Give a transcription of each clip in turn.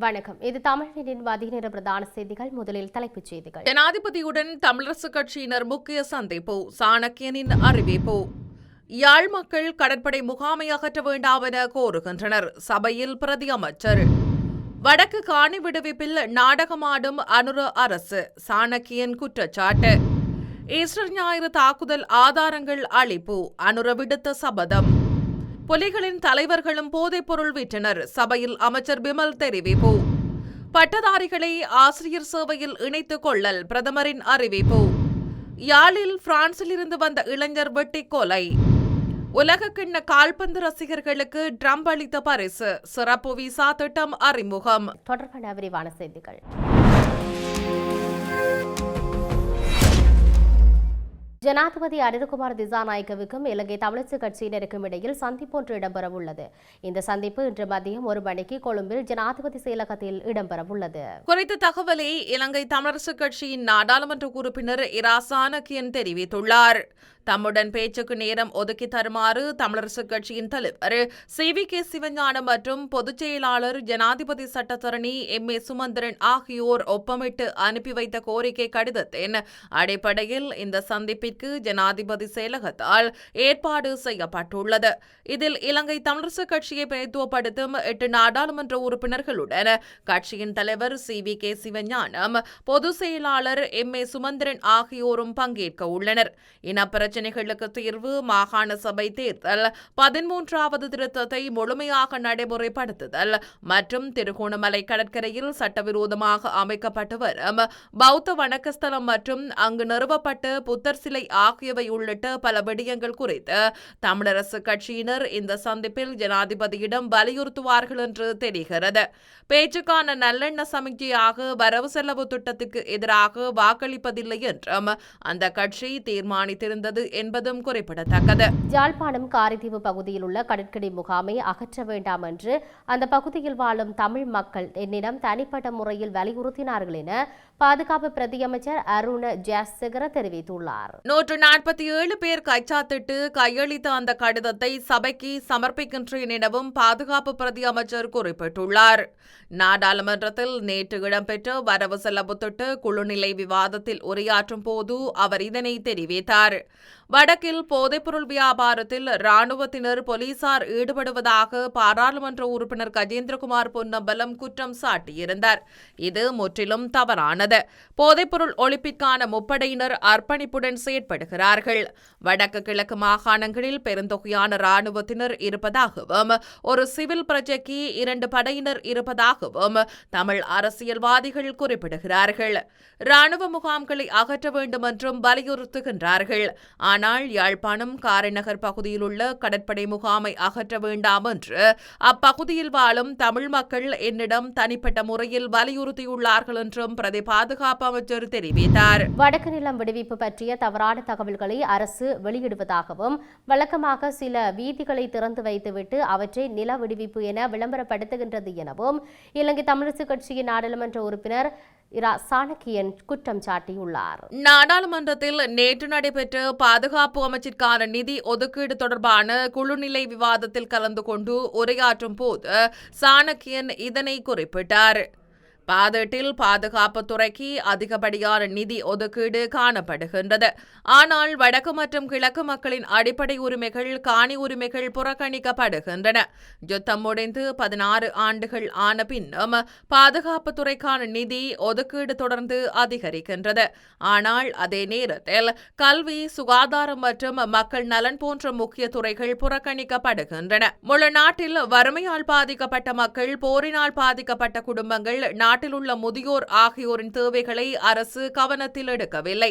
வணக்கம். இது தமிழின் மதிய பிரதான செய்திகள். முதலில் தலைப்புச் செய்திகள். ஜனாதிபதியுடன் தமிழரசுக் கட்சியினர் முக்கிய சந்திப்பு. சாணக்கியனின் அறிவிப்பு. யாழ் மக்கள் கடற்படை முகாமை அகற்ற வேண்டாம் என கோருகின்றனர். சபையில் பிரதி அமைச்சர். வடக்கு காணி விடுவிப்பில் நாடகமாடும் அனுர அரசு. சாணக்கியன் குற்றச்சாட்டு. ஈஸ்டர் ஞாயிறு தாக்குதல் ஆதாரங்கள் அளிப்பு. அனுர விடுத்த சபதம். புலிகளின் தலைவர்களும் போதைப்பொருள் விற்றனர். சபையில் அமைச்சர் பிமல் தெரிவிப்பு. பட்டதாரிகளை ஆசிரியர் சேவையில் இணைத்துக் கொள்ளல் பிரதமரின் அறிவிப்பு. யாழில் பிரான்சில் இருந்து வந்த இளைஞர் வெட்டி கொலை உலகக்கிண்ண கால்பந்து ரசிகர்களுக்கு ட்ரம்ப் அளித்த பரிசு. சிறப்பு விசா திட்டம் அறிமுகம். தொடர்பான விரிவான செய்திகள். ஜனாதிபதி அனிருகுமார் திசாநாயக்கவுக்கும் இலங்கை தமிழரசு கட்சியினருக்கும் இடையில் சந்திப்பு ஒன்று இடம்பெறவுள்ளது. இந்த சந்திப்பு இன்று மதியம் ஒரு மணிக்கு கொழும்பில் ஜனாதிபதி செயலகத்தில் இடம்பெறவுள்ளது. குறித்த தகவலை இலங்கை தமிழரசு கட்சியின் நாடாளுமன்ற உறுப்பினர் இராசானகியன் தெரிவித்துள்ளார். தம்முடன் பேச்சுக்கு நேரம் ஒதுக்கி தருமாறு தமிழரசு கட்சியின் தலைவர் சி. வி. கே. சிவஞானம் மற்றும் பொதுச் செயலாளர் ஜனாதிபதி சட்டத்தரணி எம். ஏ. சுமந்திரன் ஆகியோர் ஒப்பமிட்டு அனுப்பி வைத்த கோரிக்கை கடிதத்தின் அடிப்படையில் இந்த சந்திப்பிற்கு நிகழ்ச்சிக்கு ஜனாதிபதி செயலகத்தால் ஏற்பாடு செய்யப்பட்டுள்ளது. இதில் இலங்கை தமிழரசு கட்சியை பிரதித்துவப்படுத்தும் எட்டு நாடாளுமன்ற உறுப்பினர்களுடன் கட்சியின் தலைவர் சி. வி. கே. சிவஞானம் பொதுச் செயலாளர் எம். ஏ. சுமந்திரன் ஆகியோரும் பங்கேற்க உள்ளனர். இனப்பிரச்சினைகளுக்கு தீர்வு மாகாண சபை தேர்தல் பதிமூன்றாவது திருத்தத்தை முழுமையாக நடைமுறைப்படுத்துதல் மற்றும் திருகோணமலை கடற்கரையில் சட்டவிரோதமாக அமைக்கப்பட்டு வரும் பௌத்த வணக்கஸ்தலம் மற்றும் அங்கு நிறுவப்பட்ட புத்தர் சிலை ஆகியவை உள்ளிட்ட பல விடயங்கள் குறித்து தமிழரசு கட்சியினர் இந்த சந்திப்பில் ஜனாதிபதியிடம் வலியுறுத்துவார்கள் என்று தெரிகிறது. பேச்சுக்கான நல்லெண்ண சமிக்ஞையாக வரவு செலவு திட்டத்துக்கு எதிராக வாக்களிப்பதில்லை என்றும் அந்த கட்சி தீர்மானித்திருந்தது என்பதும் குறிப்பிடத்தக்கது. யாழ்ப்பாணம் காரைதீவு பகுதியில் உள்ள கடற்கரை முகாமை அகற்ற வேண்டாம் என்று அந்த பகுதியில் வாழும் தமிழ் மக்கள் என்னிடம் தனிப்பட்ட முறையில் வலியுறுத்தினார்கள் என பாதுகாப்பு பிரதியமைச்சர் அருண் ஜெயசேகர தெரிவித்துள்ளார். நூற்று நாற்பத்தி ஏழு பேர் கைச்சாத்திட்டு கையளித்த அந்த கடிதத்தை சபைக்கு சமர்ப்பிக்கின்றேன் எனவும் பாதுகாப்பு பிரதி அமைச்சர் குறிப்பிட்டுள்ளார். நாடாளுமன்றத்தில் நேற்று இடம்பெற்ற வரவு செலவு திட்ட குழுநிலை விவாதத்தில் உரையாற்றும் போது அவர் இதனை தெரிவித்தார். வடக்கில் போதைப்பொருள் வியாபாரத்தில் ராணுவத்தினர் போலீசார் ஈடுபடுவதாக பாராளுமன்ற உறுப்பினர் கஜேந்திரகுமார் பொன்னம்பலம் குற்றம் சாட்டியிருந்தார். இது முற்றிலும் தவறானது. போதைப்பொருள் ஒழிப்பிற்கான முப்படையினர் அர்ப்பணிப்புடன் செயற்படுகிறார்கள். வடக்கு கிழக்கு மாகாணங்களில் பெருந்தொகையான ராணுவத்தினர் இருப்பதாகவும் ஒரு சிவில் பிரஜைக்கு இரண்டு படையினர் இருப்பதாகவும் தமிழ் அரசியல்வாதிகள் குறிப்பிடுகிறார்கள். ராணுவ முகாம்களை அகற்ற வேண்டும் என்றும் வலியுறுத்துகின்றார்கள். ஆனால் யாழ்ப்பாணம் காரைநகர் பகுதியில் உள்ள கடற்படை முகாமை அகற்ற வேண்டாம் என்று அப்பகுதியில் வாழும் தமிழ் மக்கள் என்னிடம் தனிப்பட்ட முறையில் வலியுறுத்தியுள்ளார்கள் என்றும் பிரதி பாதுகாப்பு அமைச்சர் தெரிவித்தார். வடக்கு நிலம் விடுவிப்பு பற்றிய தவறான தகவல்களை அரசு வெளியிடுவதாகவும் வழக்கமாக சில வீதிகளை திறந்து வைத்துவிட்டு அவற்றை நில விடுவிப்பு என விளம்பரப்படுத்துகின்றது எனவும் இலங்கை தமிழரசு கட்சியின் நாடாளுமன்ற உறுப்பினர் இரா சாணக்கியன் குற்றம் சாட்டியுள்ளார். நாடாளுமன்றத்தில் நேற்று நடைபெற்ற பாதுகாப்பு அமைச்சிற்கான நிதி ஒதுக்கீடு தொடர்பான குழுநிலை விவாதத்தில் கலந்து கொண்டு உரையாற்றும் போது சாணக்கியன் இதனை குறிப்பிட்டார். பாதட்டில் பாதுகாப்பு துறைக்கு அதிகப்படியான நிதி ஒதுக்கீடு காணப்படுகின்றது. ஆனால் வடக்கு மற்றும் கிழக்கு மக்களின் அடிப்படை உரிமைகள் காணி உரிமைகள் புறக்கணிக்கப்படுகின்றன. யுத்தம் முடிந்து பதினாறு ஆண்டுகள் ஆன பின்னும் பாதுகாப்பு துறைக்கான நிதி ஒதுக்கீடு தொடர்ந்து அதிகரிக்கின்றது. ஆனால் அதே நேரத்தில் கல்வி சுகாதாரம் மற்றும் மக்கள் நலன் போன்ற முக்கிய துறைகள் புறக்கணிக்கப்படுகின்றன. முழு நாட்டில் வறுமையால் பாதிக்கப்பட்ட மக்கள் போரினால் பாதிக்கப்பட்ட குடும்பங்கள் நாட்டில் உள்ள முதியோர் ஆகியோரின் தேவைகளை அரசு கவனத்தில் எடுக்கவில்லை.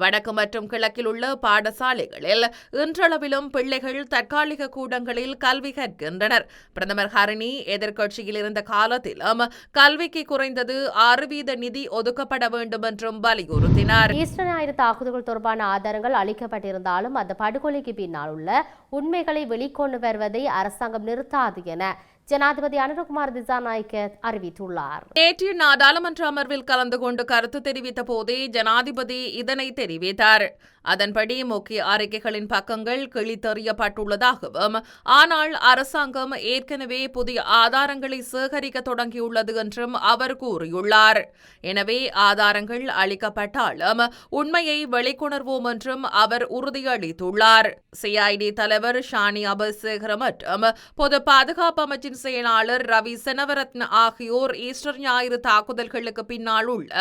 வடக்கு மற்றும் கிழக்கில் உள்ள பாடசாலைகளில் இன்றளவிலும் பிள்ளைகள் தற்காலிக கூடங்களில் கல்வி கற்கின்றனர். பிரதமர் ஹரணி எதிர்க்கட்சியில் இருந்த காலத்திலும் கல்விக்கு குறைந்தது ஆறு வீத நிதி ஒதுக்கப்பட வேண்டும் என்றும் வலியுறுத்தினார். ஈஸ்டர் ஞாயிறு தாக்குதல்கள் தொடர்பான ஆதாரங்கள் அளிக்கப்பட்டிருந்தாலும் அந்த படுகொலைக்கு பின்னால் உள்ள உண்மைகளை வெளிக்கொண்டு வருவதை அரசாங்கம் நிறுத்தாது என ஜனாதிபதி அனுரகுமார் திசாநாயக்க அறிவித்துள்ளார். நேற்று நாடாளுமன்ற அமர்வில் கலந்து கொண்டு கருத்து தெரிவித்த போதே ஜனாதிபதி இதனை தெரிவித்தார். அதன்படி முக்கிய அறிக்கைகளின் பக்கங்கள் கிழித்தறியப்பட்டுள்ளதாகவும் ஆனால் அரசாங்கம் ஏற்கனவே புதிய ஆதாரங்களை சேகரிக்க தொடங்கியுள்ளது என்றும் அவர் கூறியுள்ளார். எனவே ஆதாரங்கள் அளிக்கப்பட்டாலும் உண்மையை வெளிக்கொணர்வோம் என்றும் அவர் உறுதியளித்துள்ளார். சிஐடி தலைவர் ஷானி அபசேகர மற்றும் பொது பாதுகாப்பு அமைச்சின் செயலாளர் ரவி செனவரத்ன ஆகியோர் ஈஸ்டர் ஞாயிறு தாக்குதல்களுக்கு பின்னால் உள்ள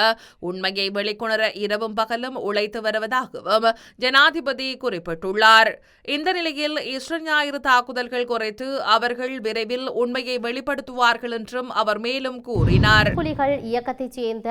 உண்மையை வெளிக்கொணர இரவும் பகலும் உழைத்து வருவதாகவும் ஜனாதிபதி குறிப்பிட்டுள்ளார். இந்த நிலையில் ஈஸ்டர் ஞாயிறு தாக்குதல்கள் குறித்து அவர்கள் விரைவில் உண்மையை வெளிப்படுத்துவார்கள் என்றும் அவர் மேலும் கூறினார். புலிகள் இயக்கத்தைச் சேர்ந்த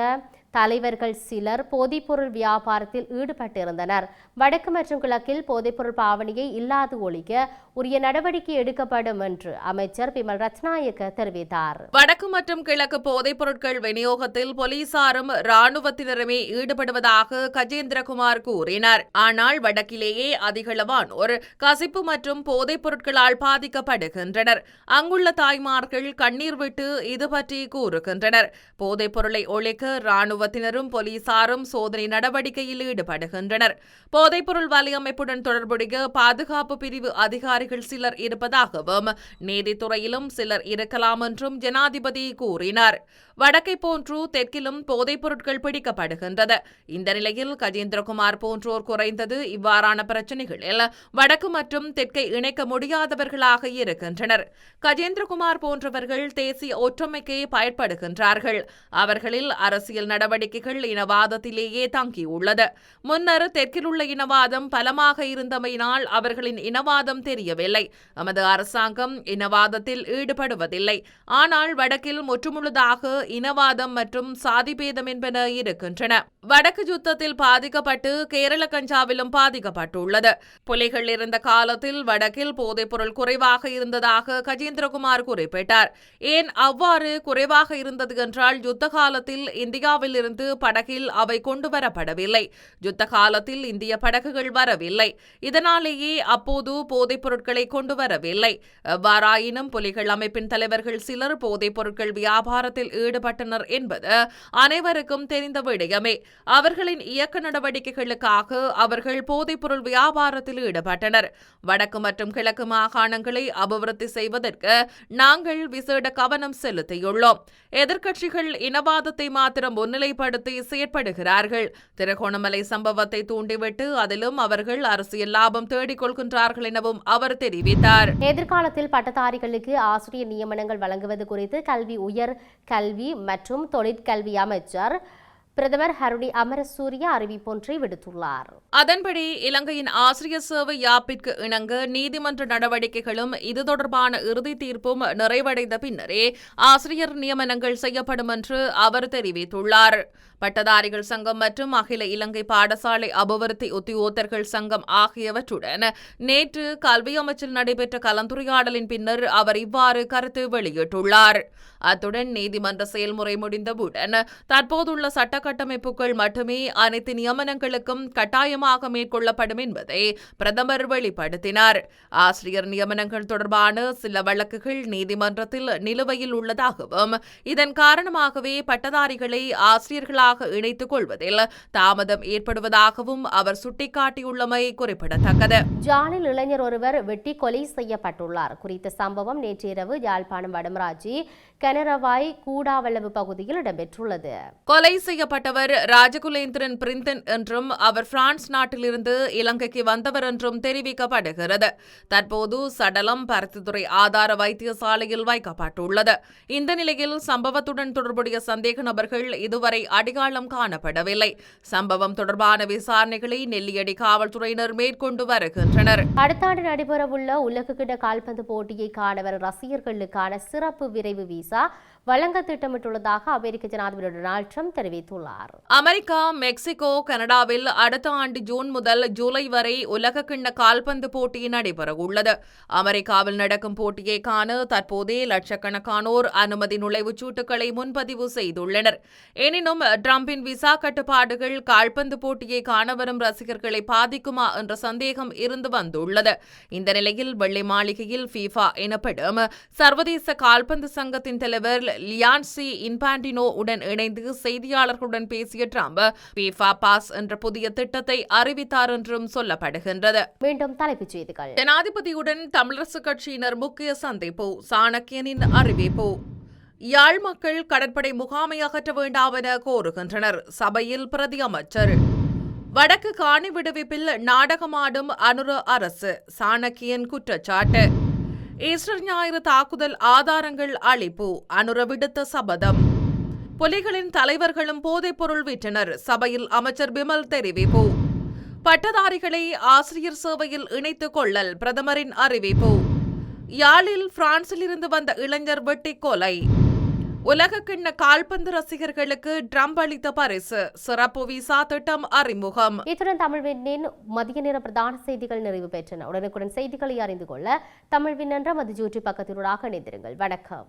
தலைவர்கள் சிலர் போதைப்பொருள் வியாபாரத்தில் ஈடுபட்டிருந்தனர். வடக்கு மற்றும் கிழக்கில் போதைப்பொருள் பாவனையை இல்லாது ஒழிக்க உரிய நடவடிக்கை எடுக்கப்படும் என்று அமைச்சர் பிமல் ரத்நாயக்க தெரிவித்தார். வடக்கு மற்றும் கிழக்கு போதைப் பொருட்கள் விநியோகத்தில் போலீசாரும் ராணுவத்தினருமே ஈடுபடுவதாக கஜேந்திரகுமார் கூறினார். ஆனால் வடக்கிலேயே அதிகளவானோர் கசிப்பு மற்றும் போதைப் பொருட்களால் பாதிக்கப்படுகின்றனர். அங்குள்ள தாய்மார்கள் கண்ணீர் விட்டு இது பற்றி கூறுகின்றனர். போதைப் பொருளை ஒழிக்க ராணுவத்தினரும் போலீசாரும் சோதனை நடவடிக்கையில் ஈடுபடுகின்றனர். போதைப்பொருள் வலையமைப்புடன் தொடர்புடைய பாதுகாப்பு பிரிவு அதிகாரிகள் சிலர் இருப்பதாகவும் நீதித்துறையிலும் சிலர் இருக்கலாம் என்றும் ஜனாதிபதி கூறினார். வடக்கை போன்று தெற்கிலும் போதைப் பொருட்கள் பிடிக்கப்படுகின்றது. இந்த நிலையில் கஜேந்திரகுமார் போன்றோர் குறைந்தது இவ்வாறான பிரச்சினைகளில் வடக்கு மற்றும் தெற்கை இணைக்க முடியாதவர்களாக இருக்கின்றனர். கஜேந்திரகுமார் போன்றவர்கள் தேசிய ஒற்றுமைக்கே பயன்படுகின்றார்கள். அவர்களில் அரசியல் நடவடிக்கை நடவடிக்கைகள் இனவாதத்திலேயே தங்கியுள்ளது. முன்னர் தெற்கில் உள்ள இனவாதம் பலமாக இருந்தமையினால் அவர்களின் இனவாதம் தெரியவில்லை. நமது அரசாங்கம் இனவாதத்தில் ஈடுபடுவதில்லை. ஆனால் வடக்கில் முற்றுமுழுதாக இனவாதம் மற்றும் சாதிபேதம் என்பன இருக்கின்றன. வடக்கு யுத்தத்தில் பாதிக்கப்பட்டு கேரள கஞ்சாவிலும் பாதிக்கப்பட்டுள்ளது. புலிகள் இருந்த காலத்தில் வடக்கில் போதைப்பொருள் குறைவாக இருந்ததாக கஜேந்திரகுமார் குறிப்பிட்டார். ஏன் அவ்வாறு குறைவாக இருந்தது என்றால் யுத்த காலத்தில் இந்தியாவில் இருந்து படகில் அவை கொண்டுவரப்படவில்லை யுத்த காலத்தில் இந்திய படகுகள் வரவில்லை. இதனாலேயே அப்போது போதைப் பொருட்களை கொண்டு வரவில்லை. எவ்வாறாயினும் புலிகள் அமைப்பின் தலைவர்கள் சிலர் போதைப் பொருட்கள் வியாபாரத்தில் ஈடுபட்டனர் என்பது அனைவருக்கும் தெரிந்த விடயமே. அவர்களின் இயக்க நடவடிக்கைகளுக்காக அவர்கள் போதைப் பொருள் வியாபாரத்தில் ஈடுபட்டனர். வடக்கு மற்றும் கிழக்கு மாகாணங்களை அபிவிருத்தி செய்வதற்கு நாங்கள் விசேட கவனம் செலுத்தியுள்ளோம். எதிர்க்கட்சிகள் இனவாதத்தை மாத்திரம் முன்னிலை முன்னிலைப்படுத்தி செயற்படுகிறார்கள். திருகோணமலை சம்பவத்தை தூண்டிவிட்டு அதிலும் அவர்கள் அரசியல் லாபம் தேடிக் கொள்கின்றார்கள் எனவும் அவர் தெரிவித்தார். எதிர்காலத்தில் பட்டதாரிகளுக்கு ஆசிரியர் நியமனங்கள் வழங்குவது குறித்து கல்வி உயர் கல்வி மற்றும் தொழிற்கல்வி அமைச்சர் பிரதமர் ஹருடி அமரசூரிய அறிவிப்பொன்றை விடுத்துள்ளார். அதன்படி இலங்கையின் ஆசிரியர் சேவை யாப்பிற்கு இணங்க நீதிமன்ற நடவடிக்கைகளும் இது தொடர்பான இறுதி தீர்ப்பும் நிறைவடைந்த பின்னரே ஆசிரியர் நியமனங்கள் செய்யப்படும் என்று அவர் தெரிவித்துள்ளார். பட்டதாரிகள் சங்கம் மற்றும் அகில இலங்கை பாடசாலை அபிவிருத்தி உத்தியோகத்தர்கள் சங்கம் ஆகியவற்றுடன் நேற்று கல்வி அமைச்சில் நடைபெற்ற கலந்துரையாடலின் பின்னர் அவர் இவ்வாறு கருத்து வெளியிட்டுள்ளார். அத்துடன் நீதிமன்ற செயல்முறை முடிந்தவுடன் தற்போதுள்ள சட்ட கட்டமைப்புகள் மட்டுமே அனைத்து நியமனங்களுக்கும் கட்டாயமாக மேற்கொள்ளப்படும் என்பதை பிரதமர் வெளிப்படுத்தினார். ஆசிரியர் நியமனங்கள் தொடர்பான சில வழக்குகள் நீதிமன்றத்தில் நிலுவையில் உள்ளதாகவும் இதன் காரணமாகவே பட்டதாரிகளை ஆசிரியர்களாக இணைத்துக் கொள்வதில் தாமதம் ஏற்படுவதாகவும் அவர் சுட்டிக்காட்டியுள்ளமை குறிப்பிடத்தக்கது. ஜாலில் இளைஞர் ஒருவர் வெட்டி கொலை செய்யப்பட்டுள்ளார். குறித்த சம்பவம் நேற்றிரவு யாழ்ப்பாணம் வடமராட்சி கனரவாய் கூடாவளவு பகுதியில் இடம்பெற்றுள்ளது. கொலை செய்யப்பட்டவர் ராஜகுலேந்திரன் பிரிந்தன் என்றும் அவர் பிரான்ஸ் நாட்டிலிருந்து இலங்கைக்கு வந்தவர் என்றும் தெரிவிக்கப்படுகிறது. தற்போது சடலம் பருத்தித்துறை ஆதார வைத்தியசாலையில் வைக்கப்பட்டுள்ளது. இந்த நிலையில் சம்பவத்துடன் தொடர்புடைய சந்தேக நபர்கள் இதுவரை அடையாளம் காணப்படவில்லை. சம்பவம் தொடர்பான விசாரணைகளை நெல்லியடி காவல்துறையினர் மேற்கொண்டு வருகின்றனர். அடுத்த ஆண்டு நடைபெறவுள்ள உலகக்கிட கால்பந்து போட்டியை காண வரும் ரசிகர்களுக்கான சிறப்பு விரைவு விசா வழங்க திட்டமிட்டுள்ளதாக அமெரிக்க ஜனாதிபதி டொனால்ட் ட்ரம்ப் தெரிவித்துள்ளார். அமெரிக்கா மெக்சிகோ கனடாவில் அடுத்த ஆண்டு ஜூன் முதல் ஜூலை வரை உலக கிண்ண கால்பந்து போட்டி நடைபெறவுள்ளது. அமெரிக்காவில் நடக்கும் போட்டியை காண தற்போதே லட்சக்கணக்கானோர் அனுமதி நுழைவுச் சீட்டுகளை முன்பதிவு செய்துள்ளனர். எனினும் டிரம்பின் விசா கட்டுப்பாடுகள் கால்பந்து போட்டியை காண வரும் ரசிகர்களை பாதிக்குமா என்ற சந்தேகம் இருந்து வந்துள்ளது. இந்த நிலையில் வெள்ளை மாளிகையில் ஃபீஃபா எனப்படும் சர்வதேச கால்பந்து சங்கத்தின் தலைவர் லியான்சி இன்பாண்டினோ உடன் இணைந்து செய்தியாளர்களுடன் பேசிய ட்ரம்ப் ஃபீஃபா பாஸ் என்ற புதிய திட்டத்தை அறிவித்தார் என்றும் சொல்லப்படுகின்றது. மீண்டும் தலைப்புச் செய்திகள். ஜனாதிபதியுடன் தமிழரசு கட்சியினர் முக்கிய சந்திப்பு சாணக்கியனின் அறிவிப்பு. யாழ் மக்கள் கடற்படை முகாமை அகற்ற வேண்டாம் என கோருகின்றனர் சபையில் பிரதி அமைச்சர். வடக்கு காணி விடுவிப்பில் நாடகமாடும் அனுர அரசு சாணக்கியன் குற்றச்சாட்டு. ஈஸ்டர் ஞாயிறு தாக்குதல் ஆதாரங்கள் அளிப்பு அனுர விடுத்த சபதம் புலிகளின் தலைவர்களும் போதைப்பொருள் விற்றனர் சபையில் அமைச்சர் பிமல் தெரிவிப்பு பட்டதாரிகளை ஆசிரியர் சேவையில் இணைத்துக் கொள்ளல் பிரதமரின் அறிவிப்பு யாழில் பிரான்சில் இருந்து வந்த இளைஞர் வெட்டி கொலை உலகக்கிண்ண கால்பந்து ரசிகர்களுக்கு ட்ரம்ப் அளித்த பரிசு. சிறப்பு விசா திட்டம் அறிமுகம். இத்துடன் தமிழ் மதிய நேர பிரதான செய்திகள் நிறைவு பெற்றன. உடனுக்குடன் செய்திகளை அறிந்து கொள்ள தமிழ்வின் என்ற மதிஜூற்றி பக்கத்தினூடாக இணைந்திருங்கள். வணக்கம்.